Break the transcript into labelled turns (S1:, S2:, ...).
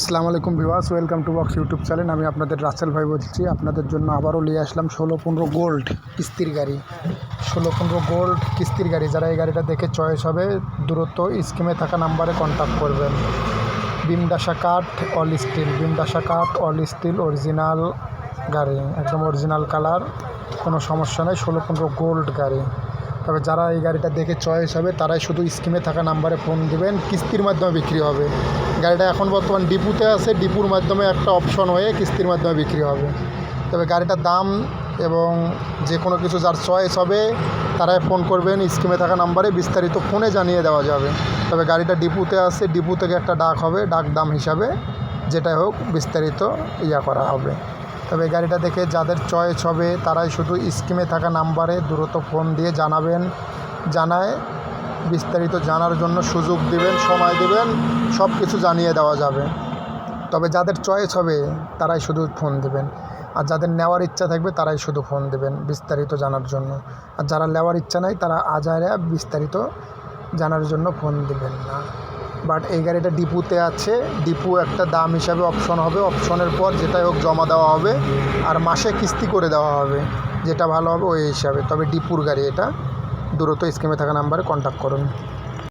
S1: আসসালামু আলাইকুম viewers welcome to box YouTube channel. আমি আপনাদের রাসেল ভাই বলছি। আপনাদের জন্য আবারও নিয়ে আসলাম ষোলো পনেরো গোল্ড কিস্তির গাড়ি। ষোলো পনেরো গোল্ড কিস্তির গাড়ি। যারা এই গাড়িটা দেখে চয়েস হবে দূরত্ব স্কিমে থাকা নাম্বারে কন্ট্যাক্ট করবেন। বিমদাসা কাঠ অল স্টিল বিমদাসা কাঠ অল স্টিল অরিজিনাল গাড়ি। একদম অরিজিনাল কালার কোনো সমস্যা নেই। ষোলো পনেরো গোল্ড গাড়ি। তবে যারা এই গাড়িটা দেখে চয়েস হবে, তারাই শুধু স্কিমে থাকা নাম্বারে ফোন দিবেন, কিস্তির মাধ্যমে বিক্রি হবে। গাড়িটা এখন বর্তমান ডিপুতে আছে, ডিপুর মাধ্যমে একটা অপশন হয়ে কিস্তির মাধ্যমে বিক্রি হবে। তবে গাড়িটার দাম এবং যে কোনো কিছু যার চয়েস হবে, তারাই ফোন করবেন স্কিমে থাকা নাম্বারে বিস্তারিত ফোনে জানিয়ে দেওয়া যাবে। তবে গাড়িটা ডিপুতে আছে, ডিপু থেকে একটা ডাক হবে, ডাক দাম হিসাবে, যেটাই হোক বিস্তারিত ইয়া করা হবে। তবে গাড়িটা দেখে যাদের চয়েস হবে, তারাই শুধু স্কিমে থাকা নাম্বারে দ্রুত ফোন দিয়ে জানাবেন, জানায়, বিস্তারিত জানার জন্য সুযোগ দিবেন, সময় দিবেন সব কিছু জানিয়ে দেওয়া যাবে। তবে যাদের চয়েস হবে, তারাই শুধু ফোন দেবেন। আর যাদের নেওয়ার ইচ্ছা থাকবে, তারাই শুধু ফোন দেবেন বিস্তারিত জানার জন্য। আর যারা নেওয়ার ইচ্ছা নাই, তারা আজারে বিস্তারিত জানার জন্য ফোন দেবেন না। বাট এই গাড়িটা ডিপুতে আছে। ডিপু একটা দাম হিসাবে অপশন হবে। অপশনের পর যেটাই হোক জমা দেওয়া হবে। আর মাসে কিস্তি করে দেওয়া হবে। যেটা ভালো হবে ওই হিসাবে। তবে ডিপুর গাড়ি এটা। দূরত্ব স্কিমে থাকা নাম্বারে কন্ট্যাক্ট করুন।